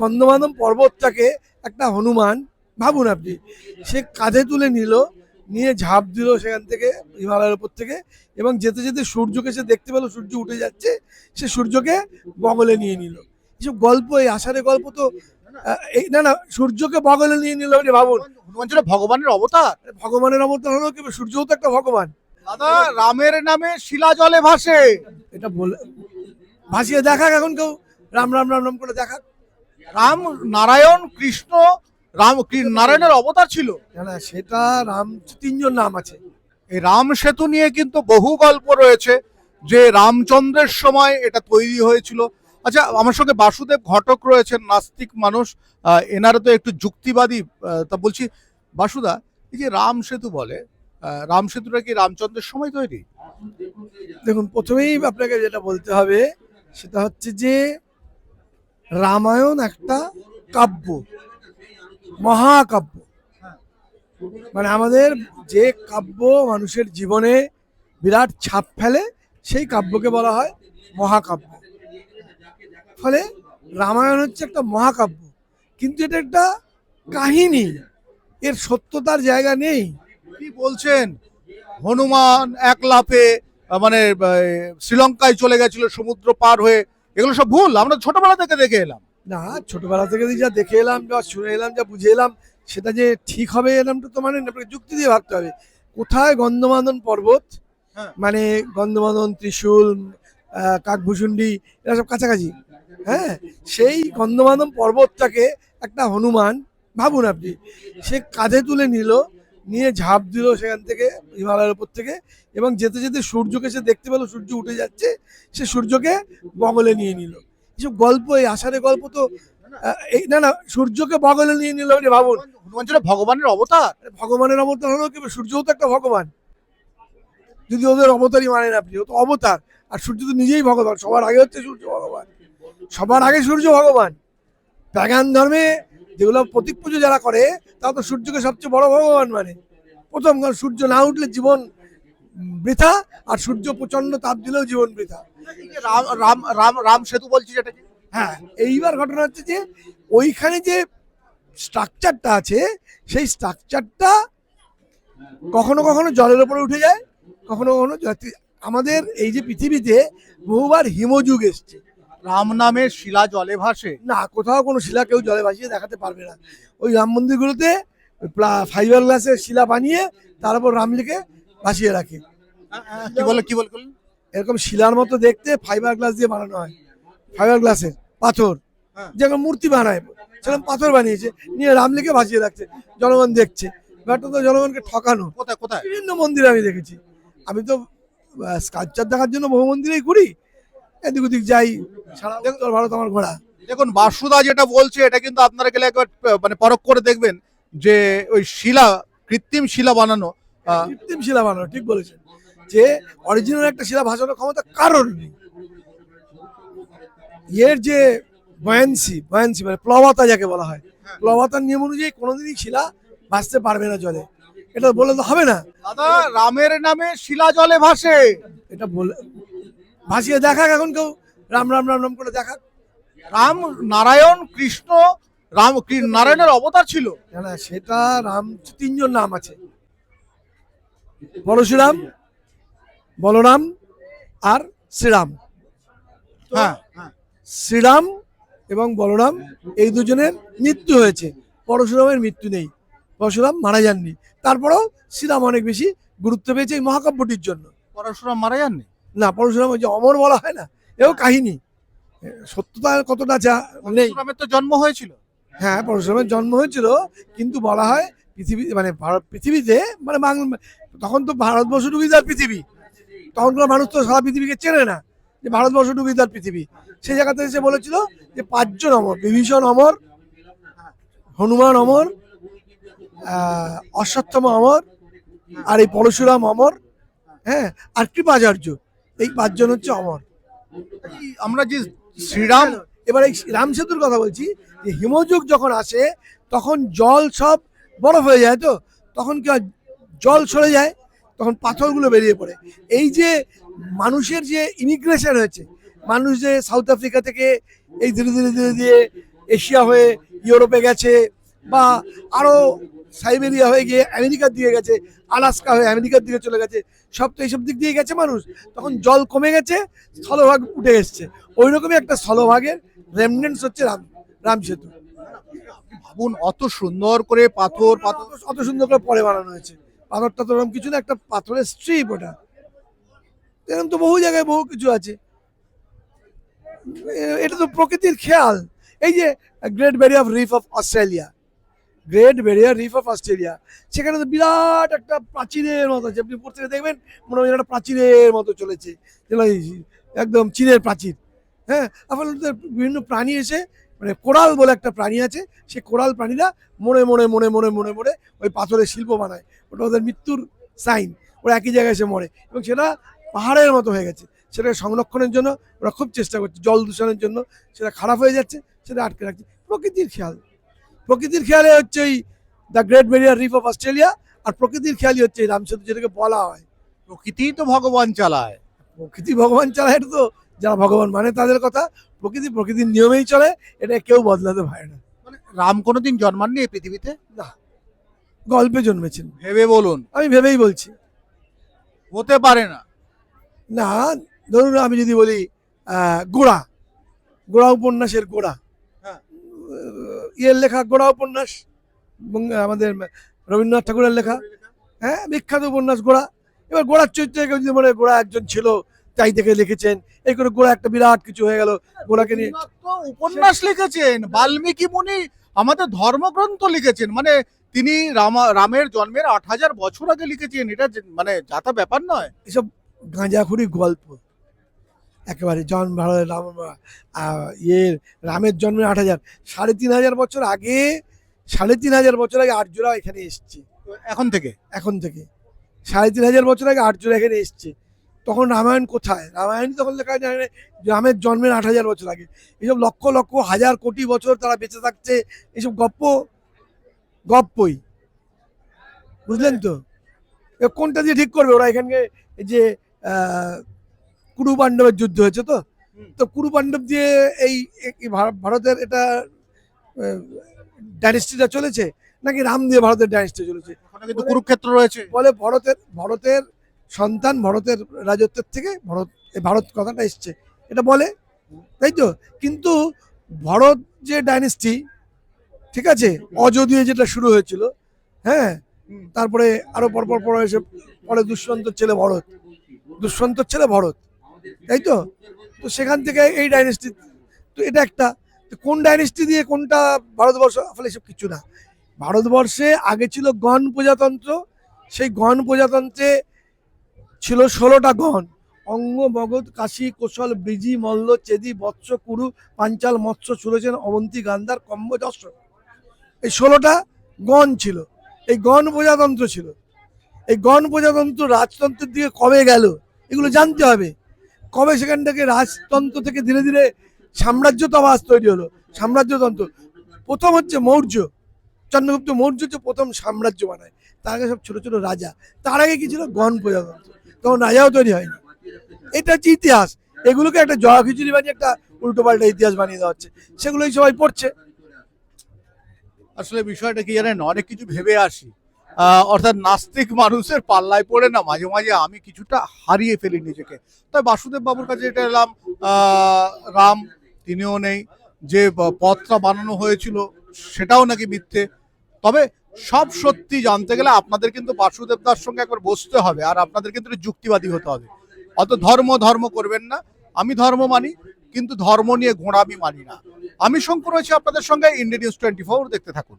গন্ধমাদন পর্বতটাকে একটা হনুমান ভাবুন আপনি। সে কাঁধে তুলে নিল নিয়ে ঝাঁপ দিল সেখান থেকে হিমালয়ের উপর থেকে এবং যেতে যেতে সূর্যকে সে দেখতে পেল সূর্য উঠে যাচ্ছে সে সূর্যকে বগলে নিয়ে নিল। এসব গল্প এই আষাঢ়ে গল্প তো এই না না সূর্যকে বগলে নিয়ে নিল আপনি ভাবুন। হনুমান ছিল ভগবানের অবতার। ভগবানের অবতার হলো কি? সূর্যও তো একটা ভগবান। দাদা রামের নামে শিলা জলে ভাসে। এটা বলে ভাসিয়ে দেখাক এখন কেউ। রাম রাম রাম রাম করে দেখাক। রাম নারায়ণ কৃষ্ণ রাম নারায়ণের অবতার ছিল? না সেটা রাম তিনজন নাম আছে। এই রাম সেতু নিয়ে কিন্তু বহু গল্প রয়েছে যে রামচন্দ্রের সময় এটা তৈরি হয়েছিল। আচ্ছা আমার সঙ্গে বাসুদেব ঘটক রয়েছেন নাস্তিক মানুষ। এনারা তো একটু যুক্তিবাদী তা বলছি বাসুদা এই যে রাম সেতু বলে রাম সেতুটা কি রামচন্দ্রের সময় তৈরি? দেখুন প্রথমেই আপনাকে যেটা বলতে হবে সেটা হচ্ছে যে রামায়ণ একটা কাব্য, মহাকাব্য। মানে আমাদের যে কাব্য মানুষের জীবনে বিরাট ছাপ ফেলে, সেই কাব্যকে বলা হয় মহাকাব্য। ফলে রামায়ণ হচ্ছে একটা মহাকাব্য, কিন্তু এটা একটা কাহিনী। এর সত্যতার জায়গা নেই। কি বলছেন? হনুমান এক লাফে মানে শ্রীলঙ্কায় চলে গেছিল, সমুদ্র পার হয়ে এগুলো সব ভুল আমরা ছোটবেলা থেকে দেখে এলাম। না ছোটবেলা থেকে যা দেখে এলাম যা শুনে এলাম যা বুঝে এলাম সেটা যে ঠিক হবে এরকমটা তো মানে আপনাকে যুক্তি দিয়ে ভাবতে হবে। কোথায় গন্ধমাদন পর্বত? হ্যাঁ। মানে গন্ধমাদন ত্রিশূল কাকভূষুণ্ডি এরা সব কাছাকাছি। হ্যাঁ সেই গন্ধমাদন পর্বতটাকে একটা হনুমান ভাবুন আপনি সে কাঁধে তুলে নিল নিয়ে ঝাঁপ দিল সেখান থেকে হিমালয়ের উপর থেকে এবং যেতে যেতে সূর্যকে সে দেখতে পেল সূর্য উঠে যাচ্ছে সে সূর্যকে বগলে নিয়ে নিল। এসব গল্প এই আষাঢ়ে গল্প তো এই না না সূর্যকে বগলে নিয়ে নিল আপনি ভাবুন। হনুমান ভগবানের অবতার? ভগবানের অবতার হলো কি? সূর্যও তো একটা ভগবান। যদি ওদের অবতারই মানেন আপনি ও তো অবতার। আর সূর্য তো নিজেই ভগবান সবার আগে হচ্ছে সূর্য ভগবান। সবার আগে সূর্য ভগবান। প্যাগান ধর্মে যেগুলো প্রতীক পুজো যারা করে তারা তো সূর্যকে সবচেয়ে বড় ভগবান মানে। প্রথম কারণ সূর্য না উঠলে জীবন বৃথা আর সূর্য প্রচণ্ড তাপ দিলেও জীবন বৃথা। রাম রাম রাম সেতু বলছি যেটা হ্যাঁ এইবার ঘটনা হচ্ছে যে ওইখানে যে স্ট্রাকচারটা আছে সেই স্ট্রাকচারটা কখনো কখনো জলের উপরে উঠে যায় কখনো কখনো আমাদের এই যে পৃথিবীতে বহুবার হিমযুগ এসছে। রাম নামে শিলা জলে ভাসে। না কোথাও কোনো শিলা কেউ জলে ভাসিয়ে দেখাতে পারবে না। ওই রাম মন্দিরগুলোতে ফাইবার গ্লাসের শিলা বানিয়ে তার উপর রাম ভাসিয়ে রাখে। কি বলে কি বলে? এরকম শিলার মতো দেখতে ফাইবার গ্লাস দিয়ে বানানো হয়। ফাইবার গ্লাসের পাথর। হ্যাঁ। যেরকম মূর্তি বানায় সেরকম পাথর বানিয়েছে। নিয়ে রামলিকে ভাসিয়ে রাখছে। জনগণ দেখছে। ব্যাপারটা তো জনগণকে ঠকানো। কোথায় কোথায়? বিভিন্ন মন্দিরে আমি দেখেছি। আমি তো স্কাল্পচার দেখার জন্য বহু মন্দিরেই ঘুরি। এদিক ওদিক যাই। সারা উত্তর ভারত আমার ঘোরা দেখুন বাসুদা যেটা বলছে এটা কিন্তু আপনারা গেলে একবার মানে পরখ করে দেখবেন যে ওই শিলা কৃত্রিম শিলা বানানো কৃত্রিম শিলা বানানো ঠিক বলেছেন। যে অরিজিনাল একটা শিলা ভাসানোর ক্ষমতা কারোর নেই। এর যে বয়ান্সি বয়ান্সি মানে প্লবতা যাকে বলা হয় প্লবতার নিয়ম অনুযায়ী কোনোদিনই শিলা ভাসতে পারবে না জলে। এটা বলে তো হবে না। দাদা রামের নামে শিলা জলে ভাসে। এটা বলে ভাসিয়ে দেখাক এখন কেউ। রাম রাম রাম রাম করে দেখাক। রাম নারায়ণ কৃষ্ণ রাম নারায়ণের অবতার ছিল? না না সেটা রাম তিনজন নাম আছে। পরশুরাম বলরাম আর শ্রীরাম। হ্যাঁ হ্যাঁ। শ্রীরাম এবং বলরাম এই দুজনের মৃত্যু হয়েছে। পরশুরামের মৃত্যু নেই। পরশুরাম মারা যাননি। তারপরেও শ্রীরাম অনেক বেশি গুরুত্ব পেয়েছে এই মহাকাব্যটির জন্য। পরশুরাম মারা যাননি? না পরশুরাম ওই যে অমর বলা হয় না? এও কাহিনী। সত্যতা কতটা যা নেই। পরশুরামের তো জন্ম হয়েছিল। হ্যাঁ পরশুরামের জন্ম হয়েছিল কিন্তু বলা হয় পৃথিবী মানে ভারত পৃথিবীতে মানে বাংলা তখন তো ভারতবর্ষ ডুবি তার পৃথিবী। তখনকার মানুষ তো সারা পৃথিবীকে চেনে না যে ভারতবর্ষ ডুবি তার পৃথিবী। সেই জায়গাতে এসে বলেছিল যে পাঁচজন অমর বিভীষণ অমর হনুমান অমর অশ্বত্থমা অমর আর এই পরশুরাম অমর হ্যাঁ আর কৃপাচার্য। এই পাঁচজন হচ্ছে অমর। আমরা যে শ্রীরাম, এবার এই রাম সেতুর কথা বলছি, যে হিমযুগ যখন আসে, তখন জল সব বরফ হয়ে যায় তো? তখন কি জল সরে যায়? তখন পাথরগুলো বেরিয়ে পড়ে। এই যে মানুষের যে ইমিগ্রেশন হয়েছে, মানুষ যে সাউথ আফ্রিকা থেকে এই ধীরে ধীরে ধীরে ধীরে এশিয়া হয়ে ইউরোপে গেছে, বা আরও সাইবেরিয়া হয়ে গিয়ে আমেরিকার দিকে গেছে আলাস্কা হয়ে আমেরিকার দিকে চলে গেছে সব তো এইসব দিক দিয়ে গেছে মানুষ। তখন জল কমে গেছে স্থলভাগ উঠে এসছে। ওই রকমই একটা স্থলভাগের রেমনেন্টস হচ্ছে রাম রাম সেতু। ভাবুন অত সুন্দর করে পাথর পাথর অত- সুন্দর করে পরে বানানো হয়েছে। পাথরটা তো ওরকম কিছু না একটা পাথরের স্ট্রিপ ওটা। এরকম তো বহু জায়গায় বহু কিছু আছে। এটা তো প্রকৃতির খেয়াল। এই যে great barrier reef of Australia great barrier reef of Australia. সেখানে তো বিরাট একটা প্রাচীরের মতো আছে আপনি উপর থেকে দেখবেন, মনে হয় একটা প্রাচীরের মতো চলেছে একদম চীনের প্রাচীর। হ্যাঁ আপনার বিভিন্ন প্রাণী এসে মানে কোরাল বলে একটা প্রাণী আছে, সে কোরাল প্রাণীরা মনে মনে মনে মনে মনে মনে ওই পাথরের শিল্প বানায়। ওটা ওদের মৃত্যুর সাইন, ওরা একই জায়গায় এসে মরে। এবং সেটা পাহাড়ের মতো হয়ে গেছে। সেটাকে সংরক্ষণের জন্য ওরা খুব চেষ্টা করছে, জল দূষণের জন্য। সেটা খারাপ হয়ে যাচ্ছে, সেটা আটকে রাখছে। প্রকৃতির খেয়াল। প্রকৃতির খেয়ালে হচ্ছে এই the great barrier reef of Australia আর প্রকৃতির খেয়ালই হচ্ছে এই রামসেতু যেটাকে বলা হয়। প্রকৃতিই তো ভগবান চালায়। প্রকৃতি ভগবান চালায় এটা তো যারা ভগবান মানে তাদের কথা। প্রকৃতি প্রকৃতির নিয়মেই চলে এটা কেউ বদলাতে পারে না। মানে রাম কোনোদিন জন্মাননি এই পৃথিবীতে? না। গল্পে জন্মেছেন। ভেবে বলুন। আমি ভেবেই বলছি। হতে পারে না। না ধরুন আমি যদি বলি গোড়া। গোড়া উপন্যাসের গোড়া। ইয়ের লেখা গোড়া উপন্যাস আমাদের রবীন্দ্রনাথ ঠাকুরের লেখা। হ্যাঁ বিখ্যাত উপন্যাস গোড়া। এবার গোড়ার চরিত্রে কেউ যদি মনে গোড়া একজন ছিল তাই দেখে লিখেছেন। এই করে গোড়া একটা বিরাট কিছু হয়ে গেল। গোড়াকে নিয়ে উপন্যাস লিখেছেন। বাল্মীকি মুনি আমাদের ধর্মগ্রন্থ লিখেছেন। মানে তিনি রামা রামের জন্মের আট হাজার বছর আগে লিখেছেন। এটা যে- মানে যাতা ব্যাপার নয়। এসব গাঁজাখুরি গল্প। একেবারে জন ভারত রাম ইয়ের রামের জন্মে আট হাজার। সাড়ে তিন হাজার বছর আগে সাড়ে তিন হাজার বছর আগে আর্যরা এখানে এসছে। এখন থেকে? এখন থেকে। সাড়ে তিন হাজার বছর আগে আর্যরা এখানে এসছে। তখন রামায়ণ কোথায়? রামায়ণ তখন লেখা যায় রামের জন্মের আট হাজার বছর আগে। এইসব লক্ষ লক্ষ হাজার কোটি বছর তারা বেঁচে থাকছে এইসব গপ্প গপ্পই। বুঝলেন তো? কোনটা দিয়ে ঠিক করবে? ওরা এখানকে এই যে কুরু পাণ্ডবের যুদ্ধ হয়েছে তো? তো কুরু পাণ্ডব দিয়ে এই ভারতের এটা ডাইনেস্টিটা চলেছে নাকি রাম দিয়ে ভারতের ডাইনেস্টি চলেছে? কিন্তু কুরুক্ষেত্র রয়েছে। বলে ভরতের ভরতের সন্তান ভরতের রাজত্বের থেকে ভরত এই ভারত কথাটা এসছে। এটা বলে তাই তো? কিন্তু ভরত যে ডাইনেস্টি ঠিক আছে? অজ দিয়ে যেটা শুরু হয়েছিল হ্যাঁ? তারপরে আরও পরপর পর এসে পরে দুষ্যন্তর ছেলে ভরত। দুষ্যন্তর ছেলে ভরত। তাই তো? তো সেখান থেকে এই ডাইনেস্টি তো এটা একটা। কোন ডাইনেস্টি দিয়ে কোনটা ভারতবর্ষ? আসলে এসব কিছু না। ভারতবর্ষে আগে ছিল গণ প্রজাতন্ত্র। সেই গণ প্রজাতন্ত্রে ছিল ষোলোটা গণ। অঙ্গ, মগধ, কাশী, কোশল বৃজি মল্ল, চেদি, বৎস, কুরু, পাঞ্চাল, মৎস্য সুরচেন অবন্তী, গান্ধার, কম্ব যশোর এই ষোলোটা গণ ছিল। এই গণ প্রজাতন্ত্র ছিল। এই গণ প্রজাতন্ত্র রাজতন্ত্রের দিকে কবে গেল? এগুলো জানতে হবে। কবে সেখান থেকে রাজতন্ত্র থেকে ধীরে ধীরে সাম্রাজ্যতবাস তৈরি হলো? সাম্রাজ্যতন্ত্র। প্রথম হচ্ছে মৌর্য। চন্দ্রগুপ্ত মৌর্য হচ্ছে প্রথম সাম্রাজ্য বানায়। তার আগে সব ছোট ছোট রাজা। তার আগে কি ছিল? গণ প্রজাতন্ত্র। তখন রাজাও তৈরি হয়নি। এটা হচ্ছে ইতিহাস। এগুলোকে একটা জয়া খিচুড়ি বানিয়ে একটা উল্টো পাল্টা ইতিহাস বানিয়ে দেওয়া হচ্ছে। সেগুলোই সবাই পড়ছে। আসলে বিষয়টা কি জানেন? অনেক কিছু ভেবে আসি। অর্থাৎ নাস্তিক মানুষের পাল্লায় পড়ে না, মাঝে মাঝে আমি কিছুটা হারিয়ে ফেলি নিজেকে। তাই বাসুদেব বাবুর কাছে এটা এলাম রাম, তিনিও নেই, যে পথটা বানানো হয়েছিল সেটাও নাকি মিথ্যে। তবে সব সত্যি জানতে গেলে আপনাদের কিন্তু বাসুদেব দার সঙ্গে একবার বসতে হবে, আর আপনাদের কিন্তু যুক্তিবাদী হতে হবে। অত ধর্ম ধর্ম করবেন না। আমি ধর্ম মানি, কিন্তু ধর্ম নিয়ে ঘোড়ামি মানি না। আমি শঙ্কর রয়েছি আপনাদের সঙ্গে ইন্ডিয়া নিউজ টোয়েন্টি ফোর দেখতে থাকুন।